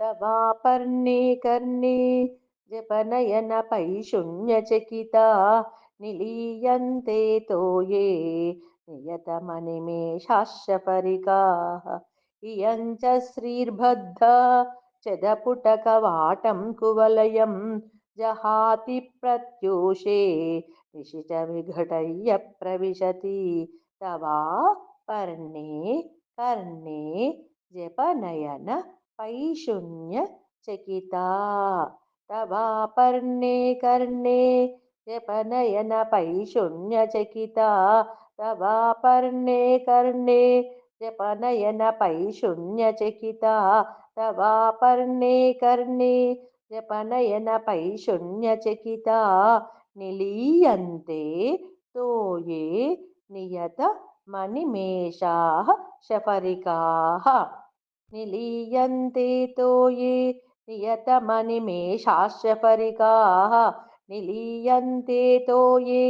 तवापर्णे कर्णे जपनयनपैशून्यचकिता निलीयन्ते तो ये नियतमनिमेषाश्चपरिकाः इयं च श्रीर्बद्धा चदपुटकवाटं कुवलयं, जहाति प्रत्यूषे निशि च विघटय्य प्रविशति। तवा पर्णे कर्णे जपनयन पैशून्यचकिता तवापर्णे कर्णे जपनयनपैशून्यचकिता तवापर्णे कर्णे जपनयनपैशून्यचकिता तवापर्णे कर्णे जपनयनपैशून्यचकिता निलीयन्ते तो ये नियतमनिमेषाः शफरिकाः నిలీయంతే తోయే నియతమని మే శాస్త్రపరిగాః నిలీయంతే తోయే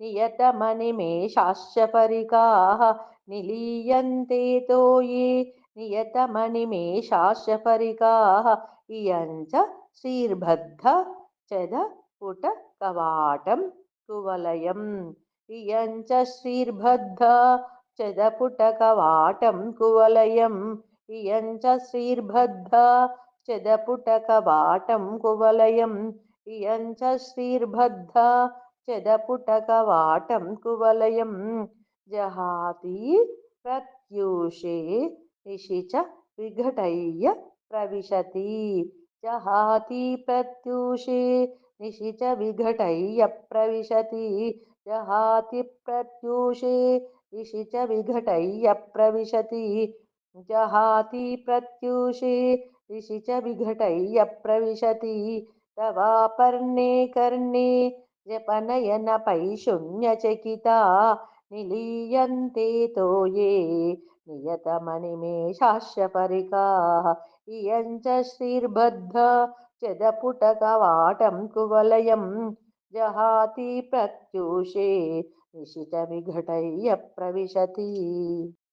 నియతమని మే శాస్త్రపరిగాః నిలీయంతే తోయే నియతమని మే శాస్త్రపరిగాః ఇయంచ శ్రీర్భద్ధ చద పుట కవాటం కువలయం. ఇయంచ శ్రీర్భద్ధ చదపుటకవాటం కువలయం. च श्रीर्बद्ध चदपुटकवाटं कुवलयम् इयं च श्रीर्बद्ध चदपुटकवाटं कुवलयं। जहाति प्रत्यूषे निशि च विघटय्य प्रविशति। जहाति प्रत्यूषे निशि च विघटय्य प्रविशति। जहाति प्रत्यूषे निशि च विघटय्य प्रविशति। जहाति प्रत्यूषे निशि च विघटय्य प्रविशति। तवापर्णे कर्णे जपनयनपैशून्यचकिता। निलीयन्ते तो ये नियतमनिमेषाश्चपरिकाः इयं च श्रीर्बद्ध चदपुटकवाटं कुवलयं। जहाति प्रत्यूषे निशि च विघटय्य प्रविशति।